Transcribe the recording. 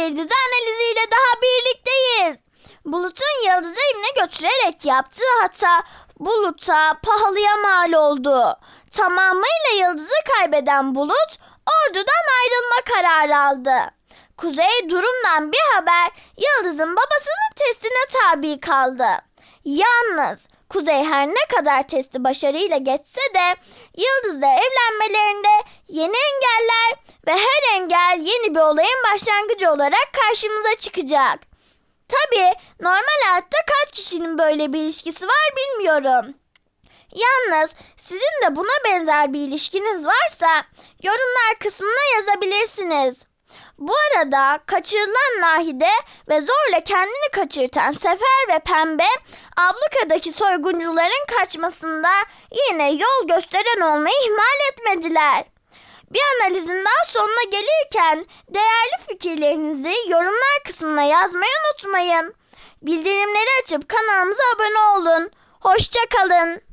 dizi analiziyle daha birlikteyiz. Bulut'un Yıldız'ı evine götürerek yaptığı hata Bulut'a pahalıya mal oldu. Tamamıyla Yıldız'ı kaybeden Bulut ordudan ayrılma kararı aldı. Kuzey durumdan bir haber Yıldız'ın babasının testine tabi kaldı. Yalnız Kuzey her ne kadar testi başarıyla geçse de Yıldız'la evlenmelerinde engel yeni bir olayın başlangıcı olarak karşımıza çıkacak. Tabii normal hayatta kaç kişinin böyle bir ilişkisi var bilmiyorum. Yalnız sizin de buna benzer bir ilişkiniz varsa yorumlar kısmına yazabilirsiniz. Bu arada kaçırılan Nahide ve zorla kendini kaçırtan Sefer ve Pembe ablukadaki soyguncuların kaçmasında yine yol gösteren olmayı ihmal etmediler. Bir analizin daha sonuna gelirken değerli fikirlerinizi yorumlar kısmına yazmayı unutmayın. Bildirimleri açıp kanalımıza abone olun. Hoşçakalın.